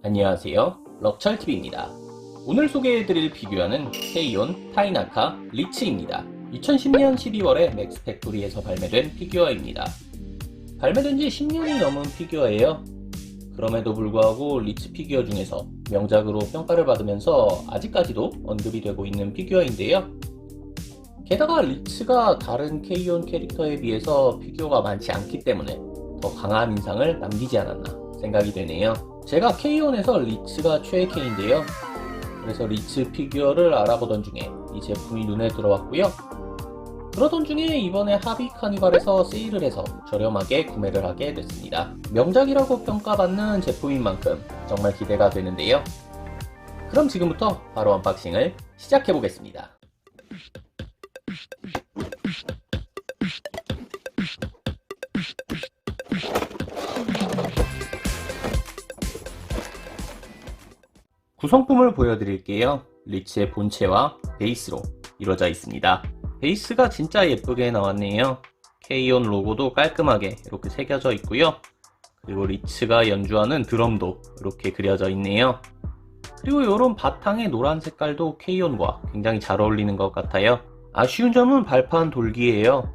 안녕하세요. 럭철TV입니다. 오늘 소개해드릴 피규어는 케이온 타이나카 리츠입니다. 2010년 12월에 맥스팩토리에서 발매된 피규어입니다. 발매된 지 10년이 넘은 피규어예요. 그럼에도 불구하고 리츠 피규어 중에서 명작으로 평가를 받으면서 아직까지도 언급이 되고 있는 피규어인데요. 게다가 리츠가 다른 케이온 캐릭터에 비해서 피규어가 많지 않기 때문에 더 강한 인상을 남기지 않았나 생각이 되네요. 제가 K1에서 리츠가 최애캔인데요. 그래서 리츠 피규어를 알아보던 중에 이 제품이 눈에 들어왔고요. 그러던 중에 이번에 하비 카니발에서 세일을 해서 저렴하게 구매를 하게 됐습니다. 명작이라고 평가받는 제품인 만큼 정말 기대가 되는데요. 그럼 지금부터 바로 언박싱을 시작해 보겠습니다. 구성품을 보여드릴게요. 리츠의 본체와 베이스로 이루어져 있습니다. 베이스가 진짜 예쁘게 나왔네요. K-ON 로고도 깔끔하게 이렇게 새겨져 있고요. 그리고 리츠가 연주하는 드럼도 이렇게 그려져 있네요. 그리고 이런 바탕의 노란 색깔도 K-ON과 굉장히 잘 어울리는 것 같아요. 아쉬운 점은 발판 돌기예요.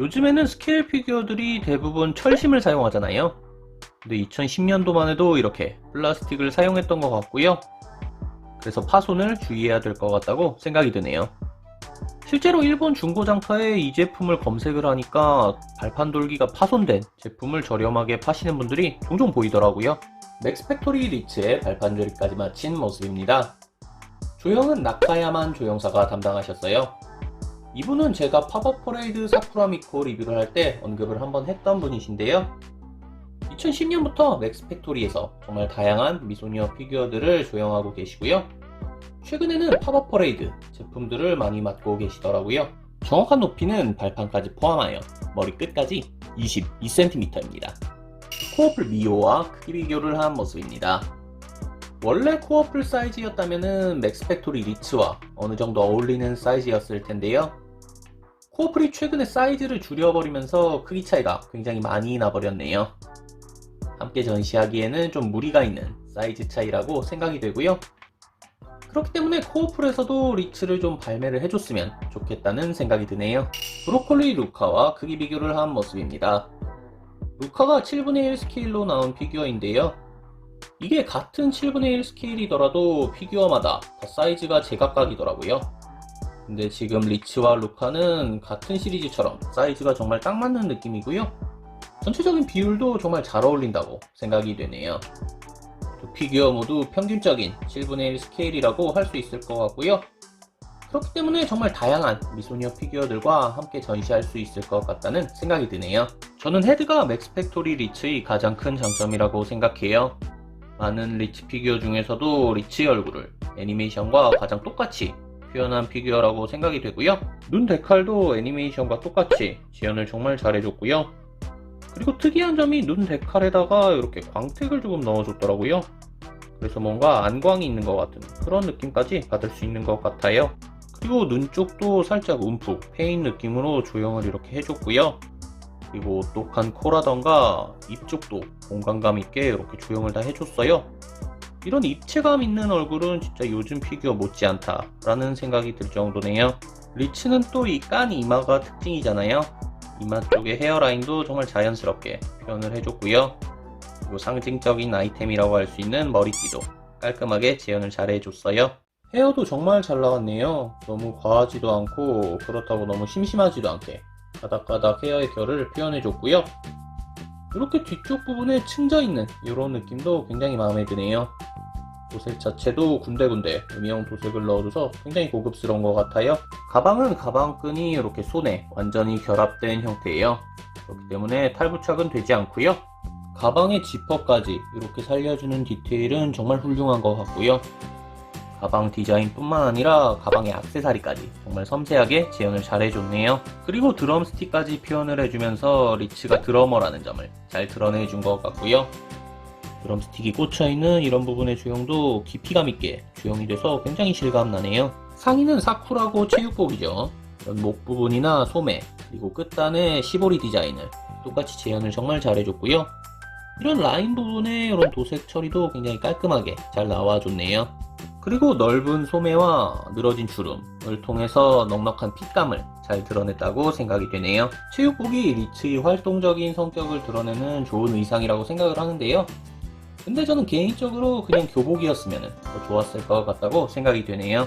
요즘에는 스케일 피규어들이 대부분 철심을 사용하잖아요. 근데 2010년도만 해도 이렇게 플라스틱을 사용했던 것 같고요. 그래서 파손을 주의해야 될 것 같다고 생각이 드네요. 실제로 일본 중고장터에 이 제품을 검색을 하니까 발판 돌기가 파손된 제품을 저렴하게 파시는 분들이 종종 보이더라고요. 맥스팩토리 리츠의 발판 조립까지 마친 모습입니다. 조형은 나카야만 조형사가 담당하셨어요. 이분은 제가 팝업 퍼레이드 사쿠라미코 리뷰를 할 때 언급을 한번 했던 분이신데요. 2010년부터 맥스팩토리에서 정말 다양한 미소녀 피규어들을 조형하고 계시고요. 최근에는 팝업 퍼레이드 제품들을 많이 맡고 계시더라고요. 정확한 높이는 발판까지 포함하여 머리 끝까지 22cm입니다. 코어플 미오와 크기 비교를 한 모습입니다. 원래 코어플 사이즈였다면 맥스팩토리 리츠와 어느 정도 어울리는 사이즈였을 텐데요. 코어플이 최근에 사이즈를 줄여버리면서 크기 차이가 굉장히 많이 나버렸네요. 함께 전시하기에는 좀 무리가 있는 사이즈 차이라고 생각이 되고요. 그렇기 때문에 코어풀에서도 리츠를 좀 발매를 해줬으면 좋겠다는 생각이 드네요. 브로콜리 루카와 크기 비교를 한 모습입니다. 루카가 7분의 1 스케일로 나온 피규어인데요. 이게 같은 7분의 1 스케일이더라도 피규어마다 다 사이즈가 제각각이더라고요. 근데 지금 리츠와 루카는 같은 시리즈처럼 사이즈가 정말 딱 맞는 느낌이고요. 전체적인 비율도 정말 잘 어울린다고 생각이 되네요. 두 피규어 모두 평균적인 7분의 1 스케일이라고 할 수 있을 것 같고요. 그렇기 때문에 정말 다양한 미소녀 피규어들과 함께 전시할 수 있을 것 같다는 생각이 드네요. 저는 헤드가 맥스팩토리 리츠의 가장 큰 장점이라고 생각해요. 많은 리츠 피규어 중에서도 리츠의 얼굴을 애니메이션과 가장 똑같이 표현한 피규어라고 생각이 되고요. 눈 데칼도 애니메이션과 똑같이 지연을 정말 잘해줬고요. 그리고 특이한 점이 눈 데칼에다가 이렇게 광택을 조금 넣어줬더라고요. 그래서 뭔가 안광이 있는 것 같은 그런 느낌까지 받을 수 있는 것 같아요. 그리고 눈 쪽도 살짝 움푹 패인 느낌으로 조형을 이렇게 해줬고요. 그리고 똑똑한 코라던가 입 쪽도 공간감 있게 이렇게 조형을 다 해줬어요. 이런 입체감 있는 얼굴은 진짜 요즘 피규어 못지않다 라는 생각이 들 정도네요. 리츠는 또 이 깐 이마가 특징이잖아요. 이마 쪽의 헤어라인도 정말 자연스럽게 표현을 해줬고요. 그리고 상징적인 아이템이라고 할 수 있는 머리띠도 깔끔하게 재현을 잘 해줬어요. 헤어도 정말 잘 나왔네요. 너무 과하지도 않고 그렇다고 너무 심심하지도 않게 가닥가닥 헤어의 결을 표현해줬고요. 이렇게 뒤쪽 부분에 층져 있는 이런 느낌도 굉장히 마음에 드네요. 도색 자체도 군데군데 음영 도색을 넣어줘서 굉장히 고급스러운 것 같아요. 가방은 가방끈이 이렇게 손에 완전히 결합된 형태예요. 그렇기 때문에 탈부착은 되지 않고요. 가방의 지퍼까지 이렇게 살려주는 디테일은 정말 훌륭한 것 같고요. 가방 디자인뿐만 아니라 가방의 악세사리까지 정말 섬세하게 재현을 잘 해줬네요. 그리고 드럼 스틱까지 표현을 해주면서 리츠가 드러머라는 점을 잘 드러내준 것 같고요. 드럼 스틱이 꽂혀있는 이런 부분의 조형도 깊이감 있게 조형이 돼서 굉장히 실감나네요. 상의는 사쿠라고 체육복이죠. 목 부분이나 소매 그리고 끝단의 시보리 디자인을 똑같이 재현을 정말 잘해줬고요. 이런 라인 부분에 이런 도색 처리도 굉장히 깔끔하게 잘 나와줬네요. 그리고 넓은 소매와 늘어진 주름을 통해서 넉넉한 핏감을 잘 드러냈다고 생각이 되네요. 체육복이 리츠의 활동적인 성격을 드러내는 좋은 의상이라고 생각을 하는데요. 근데 저는 개인적으로 그냥 교복이었으면 더 좋았을 것 같다고 생각이 되네요.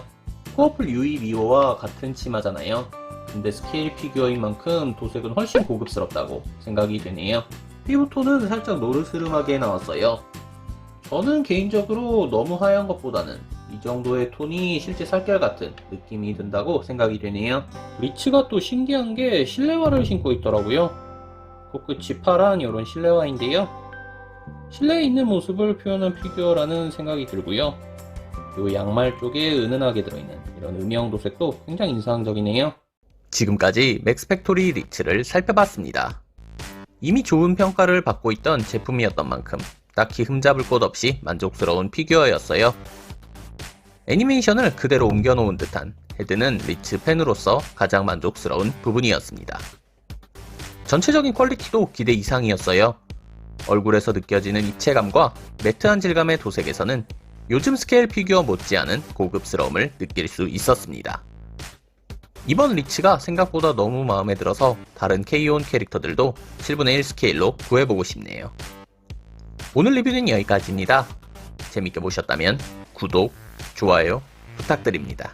코어플 유이 리오와 같은 치마잖아요. 근데 스케일 피규어인 만큼 도색은 훨씬 고급스럽다고 생각이 되네요. 피부톤은 살짝 노르스름하게 나왔어요. 저는 개인적으로 너무 하얀 것보다는 이 정도의 톤이 실제 살결 같은 느낌이 든다고 생각이 되네요. 리츠가 또 신기한 게 실내화를 신고 있더라고요. 코끝이 파란 이런 실내화인데요. 실내에 있는 모습을 표현한 피규어라는 생각이 들고요. 그리고 양말 쪽에 은은하게 들어있는 이런 음영 도색도 굉장히 인상적이네요. 지금까지 맥스팩토리 리츠를 살펴봤습니다. 이미 좋은 평가를 받고 있던 제품이었던 만큼 딱히 흠잡을 곳 없이 만족스러운 피규어였어요. 애니메이션을 그대로 옮겨놓은 듯한 헤드는 리츠 팬으로서 가장 만족스러운 부분이었습니다. 전체적인 퀄리티도 기대 이상이었어요. 얼굴에서 느껴지는 입체감과 매트한 질감의 도색에서는 요즘 스케일 피규어 못지않은 고급스러움을 느낄 수 있었습니다. 이번 리츠가 생각보다 너무 마음에 들어서 다른 K-ON 캐릭터들도 7분의 1 스케일로 구해보고 싶네요. 오늘 리뷰는 여기까지입니다. 재밌게 보셨다면 구독, 좋아요 부탁드립니다.